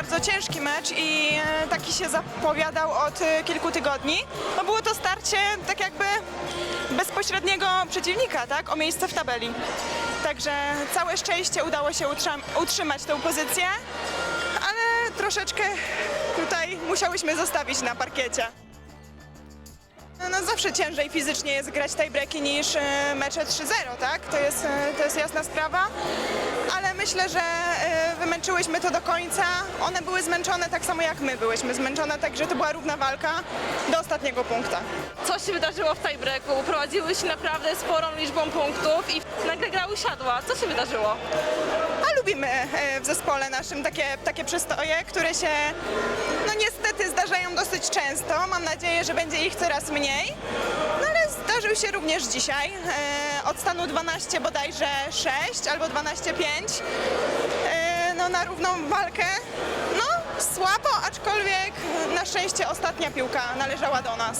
bardzo ciężki mecz i e, taki się zapowiadał od e, kilku tygodni. No było to starcie tak jakby bezpośredniego przeciwnika, tak? O miejsce w tabeli. Także całe szczęście udało się utrzymać tę pozycję, ale troszeczkę tutaj musiałyśmy zostawić na parkiecie. No zawsze ciężej fizycznie jest grać tiebreaki niż e, mecze 3-0, tak? To jest, e, to jest jasna sprawa. Ale myślę, że e, wymęczyłyśmy to do końca. One były zmęczone tak samo jak my byłyśmy zmęczone, także to była równa walka do ostatniego punkta. Co się wydarzyło w tiebreaku? Prowadziły się naprawdę sporą liczbą punktów i nagle gra usiadła. Co się wydarzyło? A lubimy w zespole naszym takie, takie przystoje, które się no niestety dosyć często. Mam nadzieję, że będzie ich coraz mniej. No ale zdarzył się również dzisiaj. E, Od stanu 12 bodajże 6 albo 12-5. E, No na równą walkę. No słabo, aczkolwiek na szczęście ostatnia piłka należała do nas.